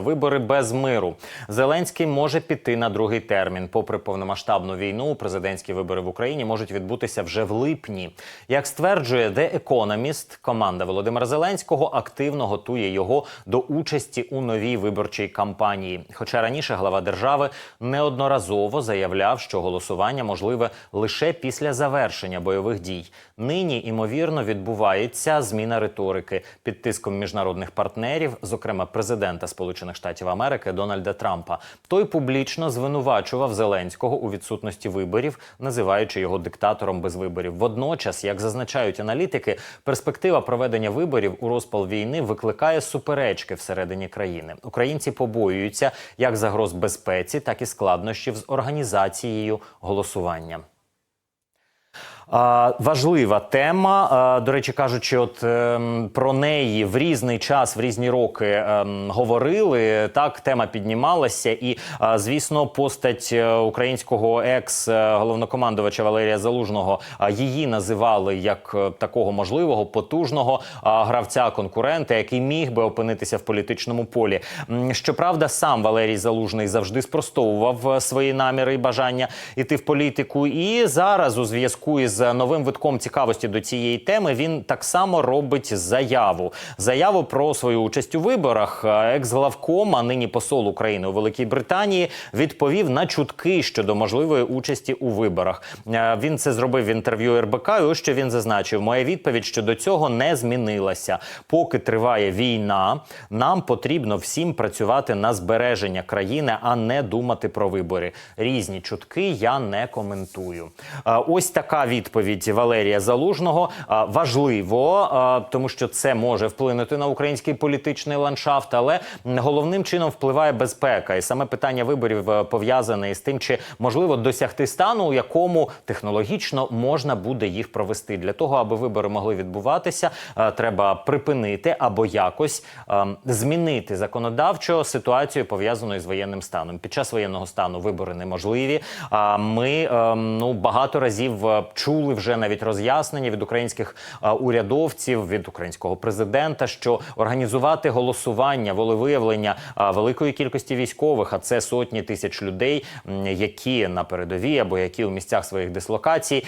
Вибори без миру. Зеленський може піти на другий термін. Попри повномасштабну війну, президентські вибори в Україні можуть відбутися вже в липні. Як стверджує The Economist, команда Володимира Зеленського активно готує його до участі у новій виборчій кампанії. Хоча раніше глава держави неодноразово заявляв, що голосування можливе лише після завершення бойових дій. Нині імовірно відбувається зміна риторики під тиском міжнародних партнерів, зокрема президента Сполучених Штатів Америки Дональда Трампа. Той публічно звинувачував Зеленського у відсутності виборів, називаючи його диктатором без виборів. Водночас, як зазначають аналітики, перспектива проведення виборів у розпал війни викликає суперечки всередині країни. Українці побоюються як загроз безпеці, так і складнощів з організацією голосування. Важлива тема. До речі, кажучи, от ем, про неї в різний час, в різні роки ем, говорили. Так, тема піднімалася, і звісно, постать е, українського екс е, Валерія Залужного її називали як е, такого можливого потужного гравця конкурента, який міг би опинитися в політичному полі. Щоправда, сам Валерій Залужний завжди спростовував свої наміри і бажання іти в політику. І зараз, у зв'язку із новим витком цікавості до цієї теми, він так само робить заяву. Заяву про свою участь у виборах. Екс-главком, а нині посол України у Великій Британії, відповів на чутки щодо можливої участі у виборах. Е, Він це зробив в інтерв'ю РБК. І ось що він зазначив: моя відповідь щодо цього не змінилася. Поки триває війна, нам потрібно всім працювати на збереження країни, а не думати про вибори. Різні чутки я не коментую. Е, Ось така відповідь Валерія Залужного. Важливо, тому що це може вплинути на український політичний ландшафт, але головним чином впливає безпека. І саме питання виборів е, пов'язане із тим, чи можливо досягти стану, у якому технологічно можна буде їх провести. Для того, аби вибори могли відбуватися, е, треба припинити або якось е, змінити законодавчо ситуацію пов'язану із воєнним станом. Під час воєнного стану вибори неможливі. А ми ну багато разів е, чули вже навіть роз'яснення від українських урядовців, від українського президента, що організувати голосування, волевиявлення великої кількості військових, а це сотні тисяч людей, які на передовій або які у місцях своїх дислокацій,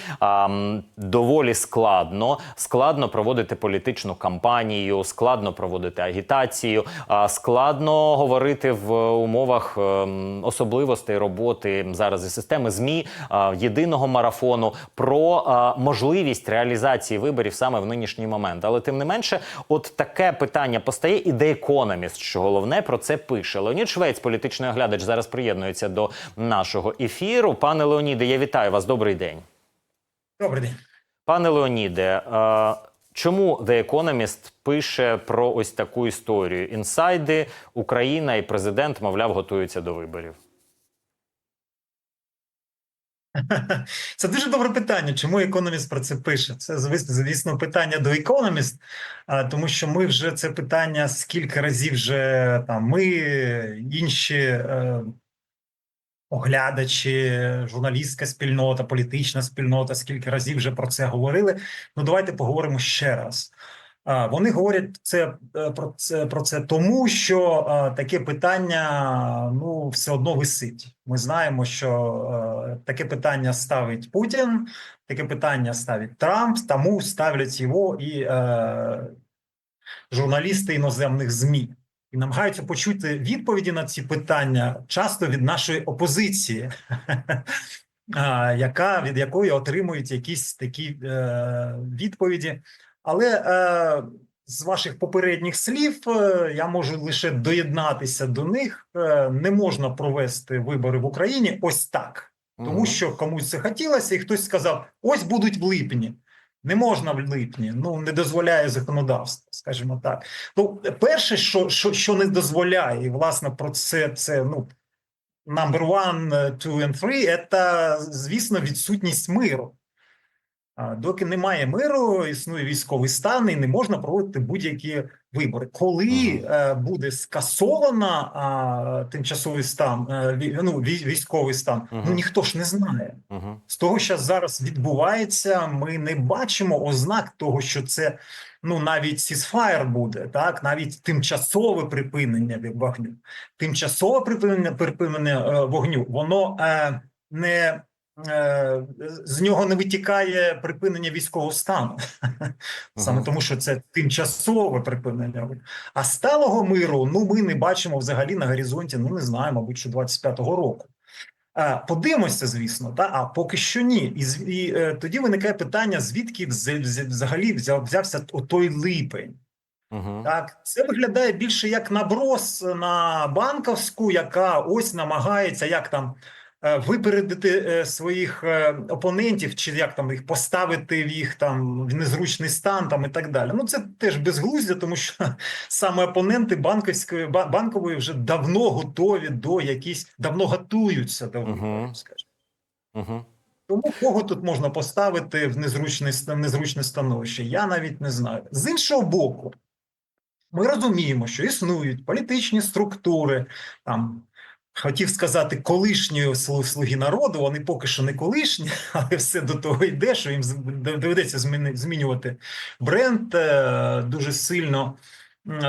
доволі складно. Складно проводити політичну кампанію, складно проводити агітацію, складно говорити в умовах ем, особливостей роботи зараз і системи змі єдиного марафону про можливість реалізації виборів саме в нинішній момент. Але тим не менше, от таке питання постає, і The Economist, що головне про це пише. Леонід Швець, політичний оглядач, зараз приєднується до нашого ефіру. Пане Леоніде, я вітаю вас. Добрий день. Добрий день. Пане Леоніде, е, чому The Economist пише про ось таку історію? Інсайди, Україна і президент, мовляв, готуються до виборів. Це дуже добре питання. Чому економіст про це пише? Це звісно, звісно, питання до економіст, а, тому що ми вже це питання скільки разів вже там ми, інші е, оглядачі, журналістська спільнота, політична спільнота, скільки разів вже про це говорили. Ну давайте поговоримо ще раз. Вони говорять це е, про це про це тому, що е, таке питання ну все одно висить. Ми знаємо, що е, таке питання ставить Путін, таке питання ставить Трамп, тому ставлять його і е, журналісти іноземних змі. І намагаються почути відповіді на ці питання часто від нашої опозиції, яка від якої отримують якісь такі е, відповіді. Але е, з ваших попередніх слів е, я можу лише доєднатися до них. Е, не можна провести вибори в Україні ось так, тому що комусь це хотілося, і хтось сказав: ось будуть в липні. Не можна в липні, ну не дозволяє законодавство, скажімо так. Ну, перше, що, що, що не дозволяє, і власне про це це ну number one, two and three, це, звісно, відсутність миру. Доки немає миру, існує військовий стан і не можна проводити будь-які вибори. Коли е, буде скасована а, тимчасовий стан, е, ну, військовий стан, ну ніхто ж не знає. З того, що зараз відбувається, ми не бачимо ознак того, що це ну навіть сісфаєр буде, так навіть тимчасове припинення вогню. Тимчасове припинення припинення е, вогню, воно не з нього не витікає припинення військового стану, саме тому, що це тимчасове припинення. А сталого миру ну ми не бачимо взагалі на горизонті. Ну не знаю, мабуть, що 25-го року. Е, Подивимося, звісно, та а поки що ні. І, і е, тоді виникає питання: звідки вз- вз- взагалі взяв, взявся той липень? Угу. Так, це виглядає більше як наброс на банковську, яка ось намагається як там е, випередити е, своїх е, опонентів, чи як там їх поставити в їх там в незручний стан, там і так далі. Ну це теж безглуздя, тому що саме опоненти банківської банкової вже давно готові до якісь давно готуються до виборів, скажімо. Угу. Тому кого тут можна поставити в незручне, в незручне становище? Я навіть не знаю. З іншого боку, ми розуміємо, що існують політичні структури, там хотів сказати колишньої слуги народу. Вони поки що не колишні, але все до того йде, що їм доведеться змінювати бренд е, дуже сильно.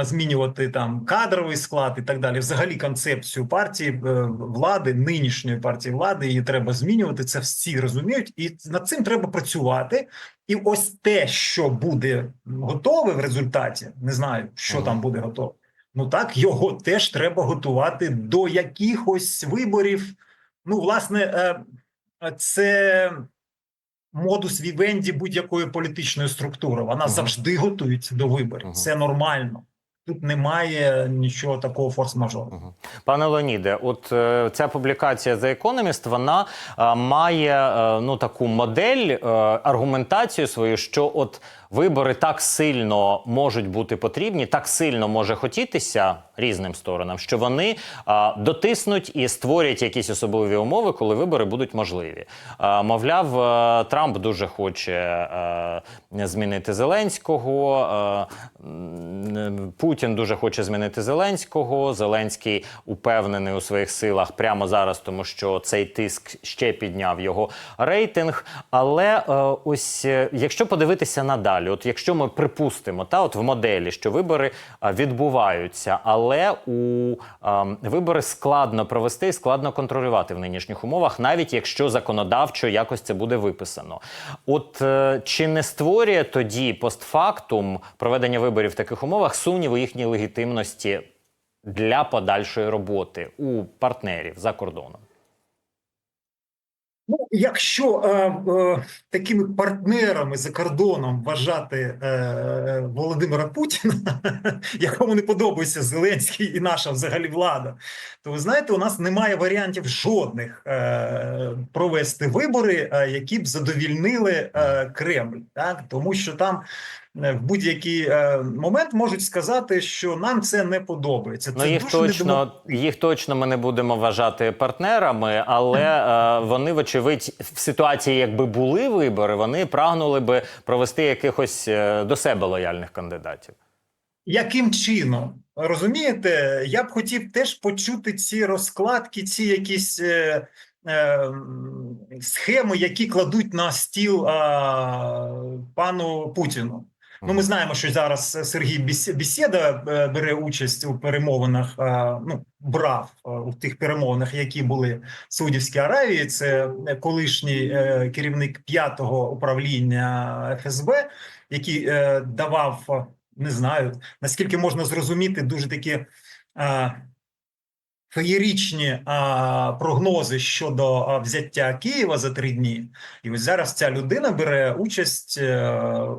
Змінювати там кадровий склад і так далі. Взагалі, концепцію партії е, влади, нинішньої партії влади, її треба змінювати. Це всі розуміють, і над цим треба працювати. І ось те, що буде готове в результаті, не знаю, що Ага. там буде готове. Ну так його теж треба готувати до якихось виборів. Ну, власне, е, це модус вівенді будь-якої політичної структури. Вона Ага. завжди готується до виборів. Ага. Це нормально. Тут немає нічого такого форс-мажору. Пане Леоніде, от е, ця публікація The Economist, вона е, має е, ну таку модель, е, аргументацію свою, що от вибори так сильно можуть бути потрібні, так сильно може хотітися різним сторонам, що вони е, дотиснуть і створять якісь особливі умови, коли вибори будуть можливі. Е, мовляв, Трамп дуже хоче е, змінити Зеленського. м, Путін дуже хоче змінити Зеленського. Зеленський упевнений у своїх силах прямо зараз, тому що цей тиск ще підняв його рейтинг. Але е, ось е, якщо подивитися надалі, от якщо ми припустимо, та от в моделі, що вибори відбуваються, але у е, вибори складно провести, і складно контролювати в нинішніх умовах, навіть якщо законодавчо якось це буде виписано. От е, чи не створює тоді постфактум проведення виборів в таких умовах сумніви їхній легітимності для подальшої роботи у партнерів за кордоном? Ну, якщо е, е, такими партнерами за кордоном вважати е, Володимира Путіна, якому не подобається Зеленський і наша взагалі влада, то ви знаєте, у нас немає варіантів жодних е, провести вибори, е, які б задовільнили е, Кремль, так тому що там. Е, В будь-який е, момент можуть сказати, що нам це не подобається. Це Ну їх дуже точно недемократично. їх точно ми не будемо вважати партнерами, але е, вони, вочевидь, в ситуації, якби були вибори, вони прагнули би провести якихось до себе лояльних кандидатів. Яким чином? Розумієте, я б хотів теж почути ці розкладки, ці якісь е, е, схеми, які кладуть на стіл а, пану Путіну. Ну, ми знаємо, що зараз Сергій Біс- Бісєда е, бере участь у перемовинах. Ну, брав у тих перемовинах, які були в Саудівській Аравії. Це колишній е, керівник п'ятого управління ФСБ, який е, давав не знаю наскільки можна зрозуміти дуже такі феєрічні а, прогнози щодо а, взяття Києва за три дні. І ось зараз ця людина бере участь е,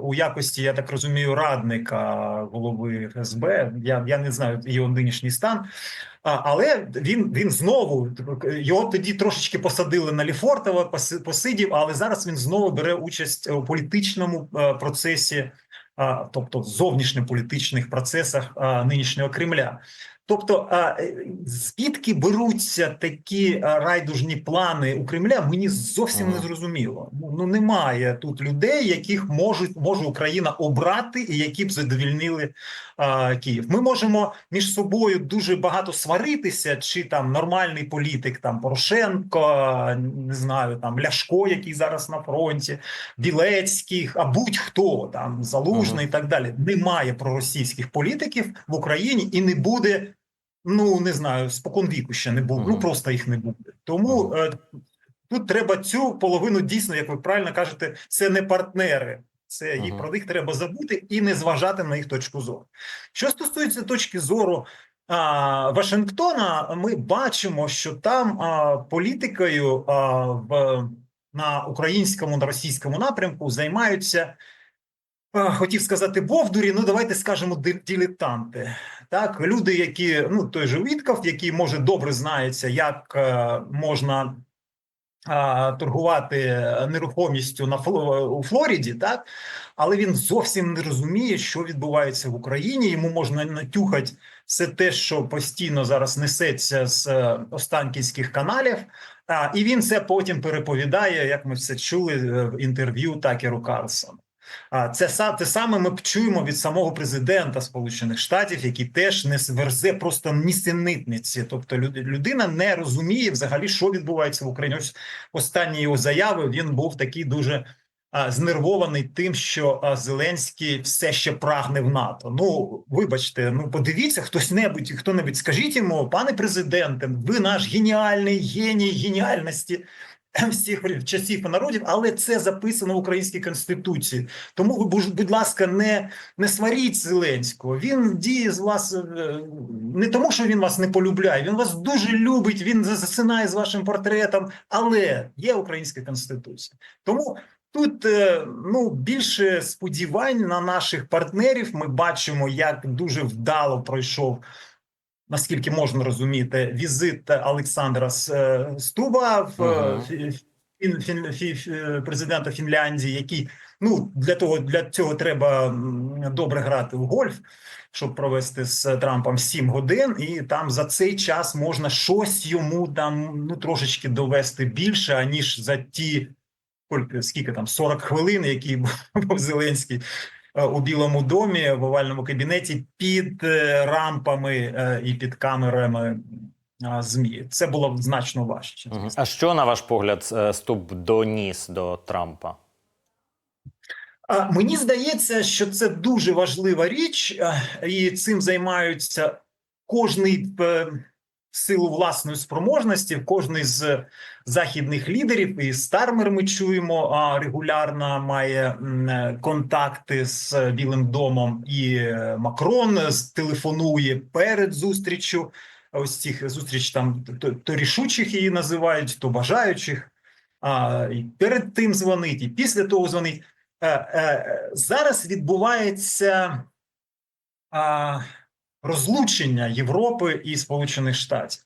у якості, я так розумію, радника голови ФСБ. Я, я не знаю його нинішній стан. А, але він він знову його тоді трошечки посадили на Ліфортова, посидів, але зараз він знову бере участь у політичному е, процесі, а, тобто в зовнішньополітичних процесах а, нинішнього Кремля. Тобто, е, звідки беруться такі райдужні плани у Кремля, мені зовсім не зрозуміло. Ну, ну немає тут людей, яких можуть може Україна обрати, і які б задовільнили а, Київ. Ми можемо між собою дуже багато сваритися, чи там нормальний політик, там Порошенко, не знаю, там Ляшко, який зараз на фронті, Білецьких, а будь-хто там Залужний і так далі. Немає проросійських політиків в Україні і не буде. Ну не знаю, споконвіку ще не було. Ну просто їх не буде. Тому е, тут треба цю половину дійсно, як ви правильно кажете, це не партнери. Це їх про них треба забути і не зважати на їх точку зору. Що стосується точки зору а, Вашингтона, ми бачимо, що там а, політикою а, в на українському на російському напрямку займаються. Хотів сказати Бовдурі, ну давайте скажемо ди- дилетанти. Так, люди, які ну той же Вітков, який може добре знається, як е, можна а, торгувати нерухомістю на у Флориді, так але він зовсім не розуміє, що відбувається в Україні. Йому можна натюхати все те, що постійно зараз несеться з е, останкінських каналів. А, і він це потім переповідає, як ми все чули е, в інтерв'ю Такеру Карлсону. А це те саме ми чуємо від самого президента Сполучених Штатів, який теж не верзе просто нісенітниці. Тобто люд- людина не розуміє взагалі, що відбувається в Україні. Ось останні його заяви він був такий дуже знервований тим, що Зеленський все ще прагне в НАТО. Ну вибачте, ну подивіться, хтось небудь, хто небудь скажіть йому, пане президенте, ви наш геніальний геній геніальності всіх часів і народів, але це записано в українській конституції. Тому ви будь- ласка, не, не сваріть Зеленського. Він діє з вас е, не тому, що він вас не полюбляє. Він вас дуже любить. Він засинає з вашим портретом, але є українська конституція. Тому. Тут е, ну більше сподівань на наших партнерів. Ми бачимо, як дуже вдало пройшов наскільки можна розуміти, візит Олександра е, Стуба в е, Мгм. фін, фін, фі- фі- президента Фінляндії, який ну для того для цього треба добре грати в гольф, щоб провести з Трампом 7 годин, і там за цей час можна щось йому там ну трошечки довести більше аніж за ті. Скільки, там 40 хвилин, які був Зеленський е, у Білому домі в овальному кабінеті під е, рампами е, і під камерами е, змі. Це було б значно важче. А що, на ваш погляд, е, Ступ доніс до Трампа? Мені здається, що це дуже важлива річ, е, і цим займаються кожний е, силу власної спроможності, кожний з західних лідерів. І Стармер ми чуємо регулярно має е, контакти з Білим домом, і е, Макрон телефонує перед зустрічю. Ось цих зустріч там то, то рішучих її називають, то бажаючих. А і перед тим дзвонить, і після того дзвонить. Е, е, зараз відбувається а, розлучення Європи і Сполучених Штатів.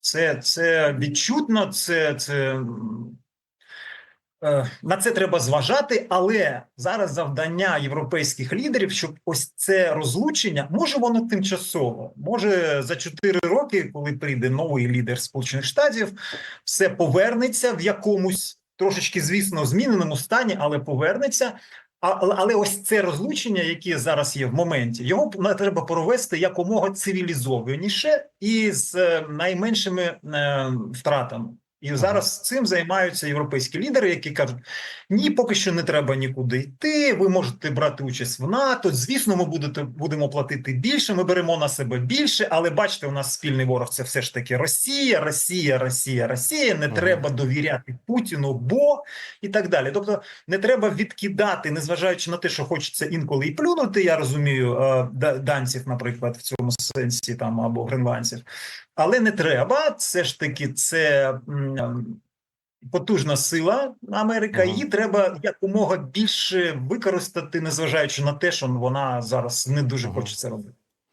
Це, це відчутно, це, це е, на це треба зважати, але зараз завдання європейських лідерів, щоб ось це розлучення, може воно тимчасово, може за 4 роки, коли прийде новий лідер Сполучених Штатів, все повернеться в якомусь трошечки, звісно, зміненому стані, але повернеться. Але, але ось це розлучення, яке зараз є в моменті, його треба провести якомога цивілізованіше і з е, найменшими е, втратами. І зараз цим займаються європейські лідери, які кажуть: ні, поки що не треба нікуди йти. Ви можете брати участь в НАТО. Звісно, ми будете будемо платити більше. Ми беремо на себе більше, але бачите, у нас спільний ворог це все ж таки Росія, Росія, Росія, Росія. Не Мгм. треба довіряти Путіну, бо і так далі. Тобто не треба відкидати, незважаючи на те, що хочеться інколи і плюнути. Я розумію е, данців, наприклад, в цьому сенсі там або гренландців. Але не треба. Це ж таки це потужна сила Америка. Її треба якомога більше використати, незважаючи на те, що вона зараз не дуже хоче це робити.